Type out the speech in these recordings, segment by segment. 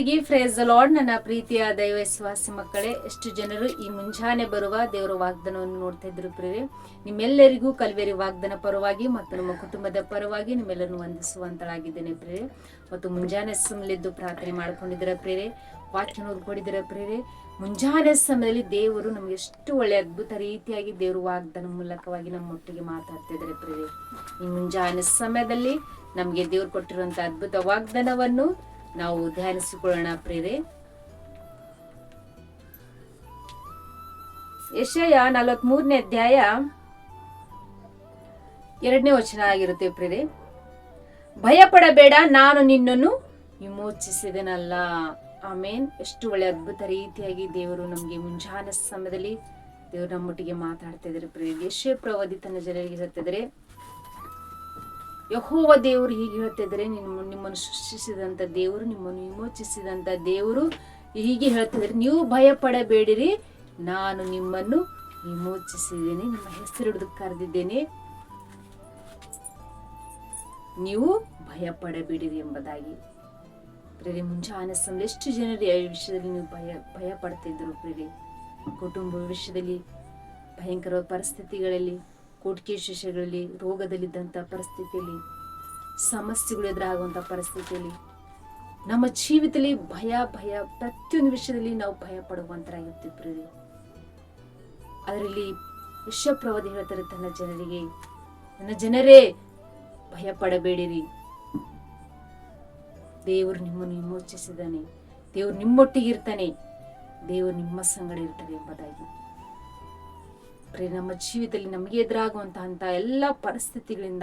ನಿಮ್ಮೆಲ್ಲರಿಗೆ phrase lord ನನ್ನ ಪ್ರೀತಿಯ ದೈವ ವಿಶ್ವಾಸಿ ಮಕ್ಕಳೇ, ಎಷ್ಟು ಜನರು ಈ ಮುಂಜಾನೆ ಬರುವ ದೇವರ ವಾಗ್ದಾನವನ್ನು ನೋಡ್ತಾ ಇದ್ರು ಪ್ರೇರೆ ನಿಮ್ಮೆಲ್ಲರಿಗೂ ಕಲ್ವೇರಿ ವಾಗ್ದಾನ ಪರವಾಗಿ ಮತ್ತು ನಮ್ಮ ಕುಟುಂಬದ ಪರವಾಗಿ ನಿಮ್ಮೆಲ್ಲರನ್ನು ವಂದಿಸುವಂತಳಾಗಿದ್ದೇನೆ ಪ್ರೇರೆ ಮತ್ತು ಮುಂಜಾನೆ ಸಮಯದ್ದು ಪ್ರಾರ್ಥನೆ ಮಾಡ್ಕೊಂಡಿದ್ದೀರ ಪ್ರೇರೆ ವಾಕ್ಯ ನೋಡ್ಕೊಂಡಿದ್ದೀರ ಪ್ರೇರೆ ಮುಂಜಾನೆ ಸಮಯದಲ್ಲಿ ದೇವರು ನಮಗೆ ಎಷ್ಟು ಒಳ್ಳೆ ಅದ್ಭುತ ರೀತಿಯಾಗಿ ದೇವರು ವಾಗ್ದಾನ ಮೂಲಕವಾಗಿ ನಮ್ಮೊಟ್ಟಿಗೆ ಮಾತಾಡ್ತಾ ಇದ್ದಾರೆ ಪ್ರೇರೆ ಈ ಮುಂಜಾನೆ ಸಮಯದಲ್ಲಿ ನಮಗೆ ದೇವ್ರು ಕೊಟ್ಟಿರುವಂತ ಅದ್ಭುತ ವಾಗ್ದಾನವನ್ನು ನಾವು ಧ್ಯಾನಿಸಿಕೊಳ್ಳೋಣ ಪ್ರೇರೆ ಯಶಯ ನಲವತ್ ಮೂರನೇ ಅಧ್ಯಾಯ ಎರಡನೇ ವಚನ ಆಗಿರುತ್ತೆ ಪ್ರೇರೆ ಭಯ ಪಡಬೇಡ ನಾನು ನಿನ್ನನ್ನು ವಿಮೋಚಿಸಿದನಲ್ಲ. ಆಮೇನ್. ಎಷ್ಟು ಒಳ್ಳೆ ಅದ್ಭುತ ರೀತಿಯಾಗಿ ದೇವರು ನಮಗೆ ಮುಂಜಾನೆ ಸಮಯದಲ್ಲಿ ದೇವರು ನಮ್ಮೊಟ್ಟಿಗೆ ಮಾತಾಡ್ತಾ ಇದ್ದಾರೆ ಪ್ರೇರೆ ಯಶಯ ಪ್ರವಾದಿ ತನ್ನ ಜನರಿಗೆ ಹೇಳ್ತಿದ್ದಾರೆ ಯಹೋವ ದೇವರು ಹೀಗೆ ಹೇಳ್ತಿದ್ದಾರೆ ನಿಮ್ಮ ನಿಮ್ಮನ್ನು ಸೃಷ್ಟಿಸಿದಂಥ ದೇವರು, ನಿಮ್ಮನ್ನು ವಿಮೋಚಿಸಿದಂಥ ದೇವರು ಹೀಗೆ ಹೇಳ್ತಿದ್ದಾರೆ. ನೀವು ಭಯ ಪಡಬೇಡಿರಿ ನಾನು ನಿಮ್ಮನ್ನು ವಿಮೋಚಿಸಿದ್ದೇನೆ, ನಿಮ್ಮ ಹೆಸರು ಹಿಡಿದು ಕರೆದಿದ್ದೇನೆ. ನೀವು ಭಯ ಪಡಬೇಡಿರಿ ಎಂಬುದಾಗಿ. ಪ್ರೇರಿ ಮುಂಜಾನೆ ಸಮಯ ಎಷ್ಟು ಜನರು ಈ ವಿಷಯದಲ್ಲಿ ನೀವು ಭಯ ಭಯ ಪಡ್ತಿದ್ರು ಪ್ರೇರಿ ಕುಟುಂಬ ವಿಷಯದಲ್ಲಿ, ಭಯಂಕರ ಪರಿಸ್ಥಿತಿಗಳಲ್ಲಿ. ಕೋಟಿಕೆ ವಿಶೇಷಗಳಲ್ಲಿ ರೋಗದಲ್ಲಿದ್ದಂಥ ಪರಿಸ್ಥಿತಿಯಲ್ಲಿ, ಸಮಸ್ಯೆಗಳು ಎದುರಾಗುವಂಥ ಪರಿಸ್ಥಿತಿಯಲ್ಲಿ, ನಮ್ಮ ಜೀವಿತದಲ್ಲಿ ಭಯ ಭಯ ಪ್ರತಿಯೊಂದು ವಿಷಯದಲ್ಲಿ ನಾವು ಭಯ ಪಡುವಂತರಾಗಿರ್ತೀವಿ ಪ್ರಿಯರಿ. ಅದರಲ್ಲಿ ವಿಶ್ವಪ್ರವಾದಿ ಹೇಳ್ತಾರೆ, ತನ್ನ ಜನರಿಗೆ, ನನ್ನ ಜನರೇ, ಭಯ ಪಡಬೇಡಿರಿ. ದೇವರು ನಿಮ್ಮನ್ನು ವಿಮೋಚಿಸಿದಾನೆ ದೇವರು ನಿಮ್ಮೊಟ್ಟಿಗೆ ಇರ್ತಾನೆ. ದೇವರು ನಿಮ್ಮ ಸಂಗಡ ಇರ್ತಾರೆ ಎಂಬುದಾಗಿ. ಪ್ರಿಯ ನಮ್ಮ ಜೀವಿತದಲ್ಲಿ ನಮಗೆ ಎದುರಾಗುವಂತಹ ಎಲ್ಲ ಪರಿಸ್ಥಿತಿಗಳಿಂದ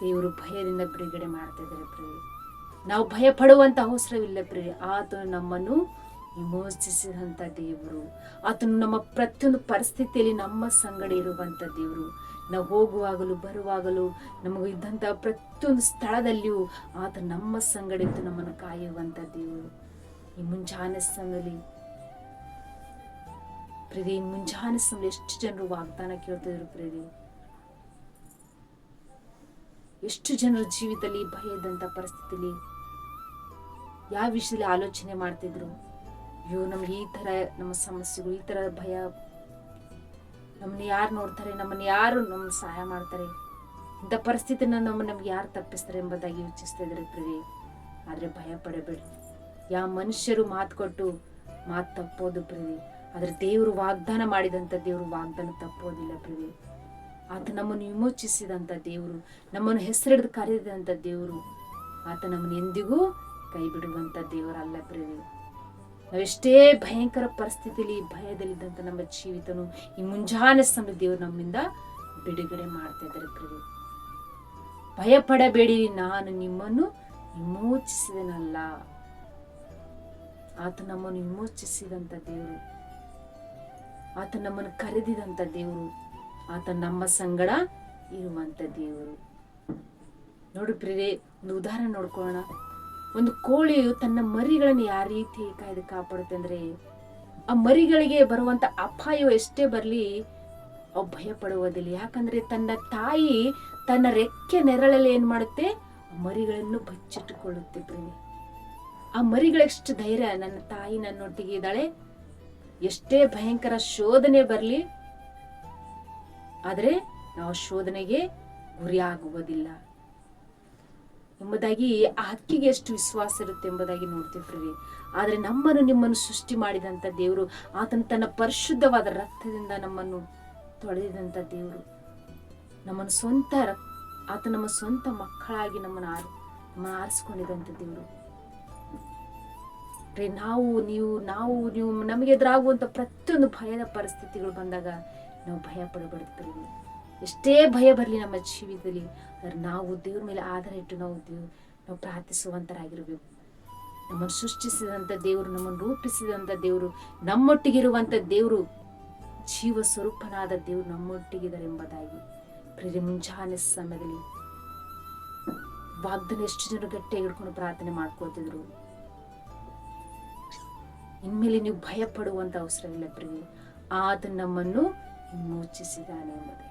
ದೇವರು ಭಯದಿಂದ ಬಿಡುಗಡೆ ಮಾಡ್ತಾ ಇದ್ದಾರೆ ಪ್ರಿಯ ನಾವು ಭಯ ಪಡುವಂತ ಅವಸರವಿಲ್ಲ ಪ್ರಿಯ ಆತನು ನಮ್ಮನ್ನು ವಿಮೋಚಿಸಿದಂಥ ದೇವರು. ಆತನು ನಮ್ಮ ಪ್ರತಿಯೊಂದು ಪರಿಸ್ಥಿತಿಯಲ್ಲಿ ನಮ್ಮ ಸಂಗಡ ಇರುವಂಥ ದೇವರು. ನಾವು ಹೋಗುವಾಗಲೂ ಬರುವಾಗಲೂ ನಮಗೂ ಇದ್ದಂಥ ಪ್ರತಿಯೊಂದು ಸ್ಥಳದಲ್ಲಿಯೂ ಆತ ನಮ್ಮ ಸಂಗಡ ಇದ್ದು ನಮ್ಮನ್ನು ಕಾಯುವಂತ ದೇವರು. ಈ ಮುಂಜಾನೆ ಸಮಯದಲ್ಲಿ ಪ್ರೀತಿ ಮುಂಜಾನೆ ಸಮಯ ಎಷ್ಟು ಜನರು ವಾಗ್ದಾನ ಕೇಳ್ತಿದ್ರು ಪ್ರೀತಿ ಎಷ್ಟು ಜನರ ಜೀವಿತದಲ್ಲಿ ಭಯ ಇದ್ದಂಥ ಪರಿಸ್ಥಿತಿಲಿ ಯಾವ ವಿಷಯದಲ್ಲಿ ಆಲೋಚನೆ ಮಾಡ್ತಿದ್ರು? ಅಯ್ಯೋ, ನಮ್ಗೆ ಈ ಥರ ನಮ್ಮ ಸಮಸ್ಯೆಗಳು, ಈ ಥರ ಭಯ. ನಮ್ಮನ್ನ ಯಾರು ನೋಡ್ತಾರೆ, ನಮ್ಮನ್ನ ಯಾರು ನಮ್ಮ ಸಹಾಯ ಮಾಡ್ತಾರೆ? ಇಂಥ ಪರಿಸ್ಥಿತಿನ ನಮ್ಮ ನಮ್ಗೆ ಯಾರು ತಪ್ಪಿಸ್ತಾರೆ ಎಂಬುದಾಗಿ ಯೋಚಿಸ್ತಾ ಪ್ರೀತಿ ಆದರೆ ಭಯ ಪಡಬೇಡಿ. ಯಾವ ಮನುಷ್ಯರು ಮಾತು ಕೊಟ್ಟು ಮಾತು ತಪ್ಪೋದು ಪ್ರೀತಿ ಆದ್ರೆ ದೇವರು ವಾಗ್ದಾನ ಮಾಡಿದಂಥ ದೇವರು ವಾಗ್ದಾನ ತಪ್ಪೋದಿಲ್ಲ ಪ್ರೀತಿ ಆತ ನಮ್ಮನ್ನು ವಿಮೋಚಿಸಿದಂಥ ದೇವರು, ನಮ್ಮನ್ನು ಹೆಸರಿಡಿದು ಕರೆದಿದಂಥ ದೇವರು, ಆತ ನಮ್ಮನ್ನು ಎಂದಿಗೂ ಕೈ ಬಿಡುವಂಥ ದೇವರಲ್ಲ ಪ್ರೇರಿ ನಾವೆಷ್ಟೇ ಭಯಂಕರ ಪರಿಸ್ಥಿತಿಯಲ್ಲಿ ಭಯದಲ್ಲಿದ್ದಂಥ ನಮ್ಮ ಜೀವಿತನು ಈ ಮುಂಜಾನೆ ಸಮಯ ದೇವರು ನಮ್ಮಿಂದ ಬಿಡುಗಡೆ ಮಾಡ್ತಾ ಇದ್ದಾರೆ ಪ್ರೇರಿ ಭಯ ಪಡಬೇಡಿ ನಾನು ನಿಮ್ಮನ್ನು ವಿಮೋಚಿಸಿದನಲ್ಲ. ಆತ ನಮ್ಮನ್ನು ವಿಮೋಚಿಸಿದಂಥ ದೇವರು. ಆತ ನಮ್ಮನ್ನು ಕರೆದಿದಂಥ ದೇವರು. ಆತ ನಮ್ಮ ಸಂಗಡ ಇರುವಂಥ ದೇವರು. ನೋಡು ಪ್ರೇರೆ ಒಂದು ಉದಾಹರಣೆ ನೋಡ್ಕೊಳ್ಳೋಣ. ಒಂದು ಕೋಳಿಯು ತನ್ನ ಮರಿಗಳನ್ನು ಯಾವ ರೀತಿ ಕಾಯ್ದು ಕಾಪಾಡುತ್ತೆ ಅಂದ್ರೆ, ಆ ಮರಿಗಳಿಗೆ ಬರುವಂತ ಅಪಾಯ ಎಷ್ಟೇ ಬರಲಿ, ಅವು ಭಯ ಪಡುವುದಿಲ್ಲ ಯಾಕಂದ್ರೆ ತನ್ನ ತಾಯಿ ತನ್ನ ರೆಕ್ಕೆ ನೆರಳಲ್ಲಿ ಏನು ಮಾಡುತ್ತೆ? ಮರಿಗಳನ್ನು ಬಚ್ಚಿಟ್ಟುಕೊಳ್ಳುತ್ತೆ ಪ್ರಿಯೆ ಆ ಮರಿಗಳೆಷ್ಟು ಧೈರ್ಯ, ನನ್ನ ತಾಯಿ ನನ್ನೊಟ್ಟಿಗೆ ಇದ್ದಾಳೆ. ಎಷ್ಟೇ ಭಯಂಕರ ಶೋಧನೆ ಬರಲಿ, ಆದರೆ ನಾವು ಶೋಧನೆಗೆ ಗುರಿಯಾಗುವುದಿಲ್ಲ. ಎಂಬುದಾಗಿ ಆ ಹಕ್ಕಿಗೆ ಎಷ್ಟು ವಿಶ್ವಾಸ ಇರುತ್ತೆ ಎಂಬುದಾಗಿ ನೋಡ್ತೀವಿ ಪ್ರಿಯರೇ. ಆದರೆ ನಮ್ಮನ್ನು ನಿಮ್ಮನ್ನು ಸೃಷ್ಟಿ ಮಾಡಿದಂಥ ದೇವರು, ಆತನ ತನ್ನ ಪರಿಶುದ್ಧವಾದ ರಕ್ತದಿಂದ ನಮ್ಮನ್ನು ತೊಳೆದಿದಂಥ ದೇವರು. ನಮ್ಮನ್ನು ಸ್ವಂತ ಆತ ನಮ್ಮ ಸ್ವಂತ ಮಕ್ಕಳಾಗಿ ನಮ್ಮನ್ನು ಆರ್, ನಮ್ಮನ್ನು ಆರಿಸ್ಕೊಂಡಿದಂಥ ದೇವರು. ಪ್ರಿಯ, ನಾವು ನೀವು ನಾವು ನೀವು ನಮಗೆ ಎದುರಾಗುವಂಥ ಪ್ರತಿಯೊಂದು ಭಯದ ಪರಿಸ್ಥಿತಿಗಳು ಬಂದಾಗ ನಾವು ಭಯ ಪಡಬಾರ್ದು ಪ್ರಿಯ ಎಷ್ಟೇ ಭಯ ಬರಲಿ ನಮ್ಮ ಜೀವಿತದಲ್ಲಿ ಆದರೆ ನಾವು ದೇವ್ರ ಮೇಲೆ ಆಧಾರ ಇಟ್ಟು ನಾವು ದೇವ್ ನಾವು ಪ್ರಾರ್ಥಿಸುವಂತರಾಗಿರ್ಬೇಕು. ನಮ್ಮನ್ನು ಸೃಷ್ಟಿಸಿದಂಥ ದೇವರು ನಮ್ಮನ್ನು ರೂಪಿಸಿದಂಥ ದೇವರು ನಮ್ಮೊಟ್ಟಿಗಿರುವಂಥ ದೇವರು ಜೀವ ಸ್ವರೂಪನಾದ ದೇವರು ನಮ್ಮೊಟ್ಟಿಗಿದ್ದಾರೆ ಎಂಬುದಾಗಿ ಪ್ರೇರಿ ಮುಂಜಾನೆ ಸಮಯದಲ್ಲಿ ವಾಗ್ದಾನ ಎಷ್ಟು ಜನರು ಗಟ್ಟಿ ಹಿಡ್ಕೊಂಡು ಪ್ರಾರ್ಥನೆ ಮಾಡ್ಕೋತಿದ್ರು ಇನ್ಮೇಲೆ ನೀವು ಭಯ ಪಡುವಂತ ಅವಸರವಿಲ್ಲ ಪ್ರಿಯೆ. ಆತ ನಮ್ಮನ್ನು ವಿಮೋಚಿಸಿದ್ದಾನೆ ಎಂಬುದೇ.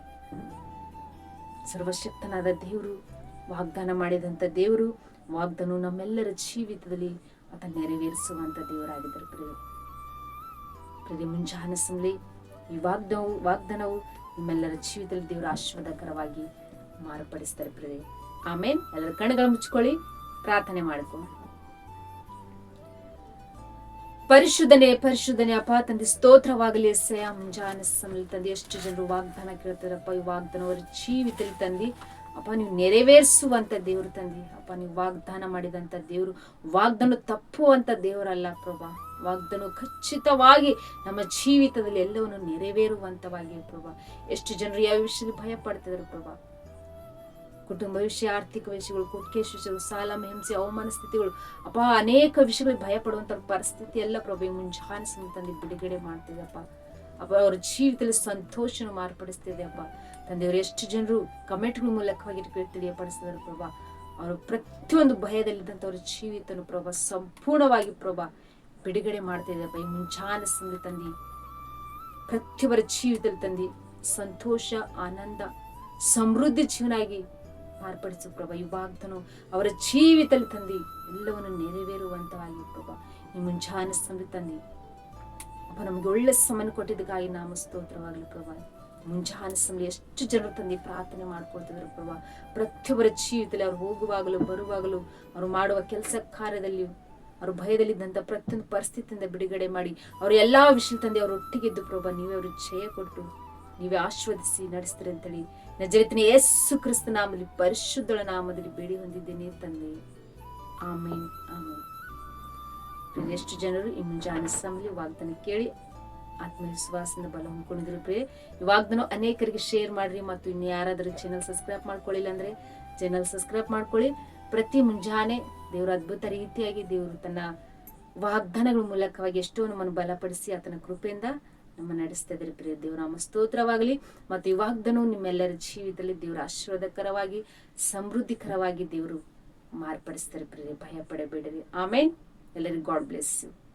ಸರ್ವಶಕ್ತನಾದ ದೇವರು, ವಾಗ್ದಾನ ಮಾಡಿದಂಥ ದೇವರು ವಾಗ್ದಾನ ನಮ್ಮೆಲ್ಲರ ಜೀವಿತದಲ್ಲಿ ಆತ ನೆರವೇರಿಸುವಂತ ದೇವರಾಗಿದ್ದರು ಪ್ರಿಯ. ಪ್ರಿಯ, ಮುಂಜಾನೆ ಈ ವಾಗ್ದವು ವಾಗ್ದಾನವು ನಿಮ್ಮೆಲ್ಲರ ಜೀವಿತದಲ್ಲಿ ದೇವರ ಆಶೀರ್ವಾದಕರವಾಗಿ ಮಾರ್ಪಡಿಸ್ತಾರೆ ಪ್ರಿಯ. ಆಮೇಲೆ ಎಲ್ಲರ ಕಣ್ಣುಗಳು ಮುಚ್ಕೊಳ್ಳಿ ಪ್ರಾರ್ಥನೆ ಮಾಡ್ಕೊ ಪರಿಶುದ್ಧನೆ ಪರಿಶುದ್ಧನೆ, ಅಪ್ಪ ತಂದೆ, ಸ್ತೋತ್ರವಾಗಲಿ ಎಸ್ಸೆಯ ಮುಂಜಾನೆ ಸಮಯ ತಂದೆ, ಎಷ್ಟು ಜನರು ವಾಗ್ದಾನ ಕೇಳ್ತಾರಪ್ಪ ಈ ವಾಗ್ದಾನ ಅವರ ಜೀವಿತದಲ್ಲಿ ತಂದಿ, ಅಪ್ಪ, ನೀವು ನೆರವೇರಿಸುವಂತ ದೇವರು ತಂದಿ, ಅಪ್ಪ, ನೀವು ವಾಗ್ದಾನ ಮಾಡಿದಂತ ದೇವರು, ವಾಗ್ದಾನ ತಪ್ಪುವಂತ ದೇವರಲ್ಲ ಪ್ರಭಾ, ವಾಗ್ದಾನ ಖಚಿತವಾಗಿ ನಮ್ಮ ಜೀವಿತದಲ್ಲಿ ಎಲ್ಲವನ್ನು ನೆರವೇರುವಂತವಾಗಿ ಪ್ರಭಾ. ಎಷ್ಟು ಜನರು ಯಾವ ವಿಷಯದಲ್ಲಿ ಭಯ ಪಡ್ತಿದ್ರು ಪ್ರಭಾ ಕುಟುಂಬ, ವಿಷಯ, ಆರ್ಥಿಕ ವಿಷಯಗಳು ಕುಟ್ಕೇಶ್ ವಿಷಯಗಳು, ಸಾಲ ಹಿಂಸೆ ಅವಮಾನ ಸ್ಥಿತಿಗಳು. ಅಪ್ಪ, ಅನೇಕ ವಿಷಯಗಳಿಗೆ ಭಯ ಪಡುವಂತ ಪರಿಸ್ಥಿತಿ ಎಲ್ಲ ಪ್ರಭು ಮುಂಜಾನೆ ತಂದೆ ಬಿಡುಗಡೆ ಮಾಡ್ತಿದ್ದಪ್ಪ ಅಪ್ಪ. ಅವ್ರ ಜೀವಿತದಲ್ಲಿ ಸಂತೋಷನ ಮಾರ್ಪಡಿಸ್ತಿದೆ, ಅಪ್ಪ. ತಂದೆಯವರು, ಎಷ್ಟು ಜನರು ಕಮೆಂಟ್ಗಳ ಮೂಲಕವಾಗಿ ತಿಳಿಯಪಡಿಸಿದ್ದಾರೆ ಪ್ರಭಾ. ಅವರು ಪ್ರತಿಯೊಂದು ಭಯದಲ್ಲಿದ್ದಂಥವ್ರ ಜೀವಿತನು ಪ್ರಭಾ, ಸಂಪೂರ್ಣವಾಗಿ ಪ್ರಭಾ, ಬಿಡುಗಡೆ ಮಾಡ್ತಿದ್ದಪ್ಪ ಈ ಮುಂಜಾನೆ ತಂದಿ, ಪ್ರತಿಯೊಬ್ಬರ ಜೀವಿತದಲ್ಲಿ ತಂದಿ, ಸಂತೋಷ, ಆನಂದ, ಸಮೃದ್ಧಿ ಜೀವನಾಗಿ ಮಾರ್ಪಡಿಸು ಪ್ರಭ. ಈ ಅವರ ಜೀವಿತದಲ್ಲಿ ತಂದಿ ಎಲ್ಲವನ್ನು ನೆರವೇರುವಂತವಾಗಿ ಪ್ರಭಾ. ಈ ಮುಂಜಾನೆ ಸಮಯ ತಂದಿ. ಅಪ್ಪ ನಮ್ಗೆ ಒಳ್ಳೆ ಸಮನ್ ಕೊಟ್ಟಿದ್ದಕ್ಕಾಗಿ ನಾಮ ಸ್ತೋತ್ರವಾಗಲಿ ಪ್ರಭಾ. ಮುಂಜಾನೆ ಸಮಯ ಎಷ್ಟು ಜನರು ತಂದಿ ಪ್ರಾರ್ಥನೆ ಮಾಡ್ಕೊಳ್ತಿದ್ರು ಪ್ರಭಾ. ಪ್ರತಿಯೊಬ್ಬರ ಜೀವಿತದಲ್ಲಿ ಅವ್ರು ಹೋಗುವಾಗಲೂ ಬರುವಾಗಲೂ ಅವ್ರು ಮಾಡುವ ಕೆಲಸ ಕಾರ್ಯದಲ್ಲಿ ಅವ್ರ ಭಯದಲ್ಲಿದ್ದಂಥ ಪ್ರತಿಯೊಂದು ಪರಿಸ್ಥಿತಿಯಿಂದ ಬಿಡುಗಡೆ ಮಾಡಿ ಅವ್ರ ಎಲ್ಲಾ ವಿಷಯ ತಂದೆ ಅವ್ರ ಒಟ್ಟಿಗಿದ್ದು ಪ್ರಭಾ, ನೀವೇ ಅವ್ರಿಗೆ ಜಯ ಕೊಟ್ಟು ನೀವೇ ಆಶೀರ್ವದಿಸಿ, ನಡೆಸ್ತೀರಿ ಅಂತೇಳಿ ನಜರಿತನ ಯೇಸು ಕ್ರಿಸ್ತ ನಾಮದಲ್ಲಿ ಪರಿಶುದ್ಧಳ ನಾಮದಲ್ಲಿ ಬೇಡಿ ಹೊಂದಿದ್ದೇನೆ ತಂದೆ. ಆಮೇನ್ ಆಮೇನ್. ಎಷ್ಟು ಜನರು ಈ ಮುಂಜಾನೆ ಸಮಲಿ ವಾಗ್ದಾನ ಕೇಳಿ ಆತ್ಮವಿಶ್ವಾಸದಿಂದ ಬಲ ಹೊಂದ್ಕೊಂಡಿದ್ರು ಪ್ರೇ ಈ ವಾಗ್ದಾನ ಅನೇಕರಿಗೆ ಶೇರ್ ಮಾಡ್ರಿ ಮತ್ತು ಇನ್ನು ಯಾರಾದರೂ ಚಾನಲ್ ಸಬ್ಸ್ಕ್ರೈಬ್ ಮಾಡ್ಕೊಳ್ಳಿಲ್ಲ ಅಂದ್ರೆ ಚಾನಲ್ ಸಬ್ಸ್ಕ್ರೈಬ್ ಮಾಡ್ಕೊಳ್ಳಿ. ಪ್ರತಿ ಮುಂಜಾನೆ ದೇವರ ಅದ್ಭುತ ರೀತಿಯಾಗಿ ದೇವರು ತನ್ನ ವಾಗ್ದಾನಗಳ ಮೂಲಕವಾಗಿ ಎಷ್ಟೋ ನಮ್ಮನ್ನು ಬಲಪಡಿಸಿ ಆತನ ಕೃಪೆಯಿಂದ ನಮ್ಮ ನಡೆಸ್ತಾ ಇದ್ರೆ ಪ್ರಿಯ ದೇವರಾಮ ಸ್ತೋತ್ರವಾಗಲಿ. ಮತ್ತು ಇವಾಗ್ದನು ನಿಮ್ಮೆಲ್ಲರ ಜೀವಿತದಲ್ಲಿ ದೇವರ ಆಶೀರ್ವಾದಕರವಾಗಿ, ಸಮೃದ್ಧಿಕರವಾಗಿ ದೇವರು ಮಾರ್ಪಡಿಸ್ತಾರೆ ಪ್ರಿಯ ಭಯ ಪಡಬೇಡಿರಿ ಆಮೇನ್. ಎಲ್ಲರಿಗೂ ಗಾಡ್ ಬ್ಲೆಸ್ ಯು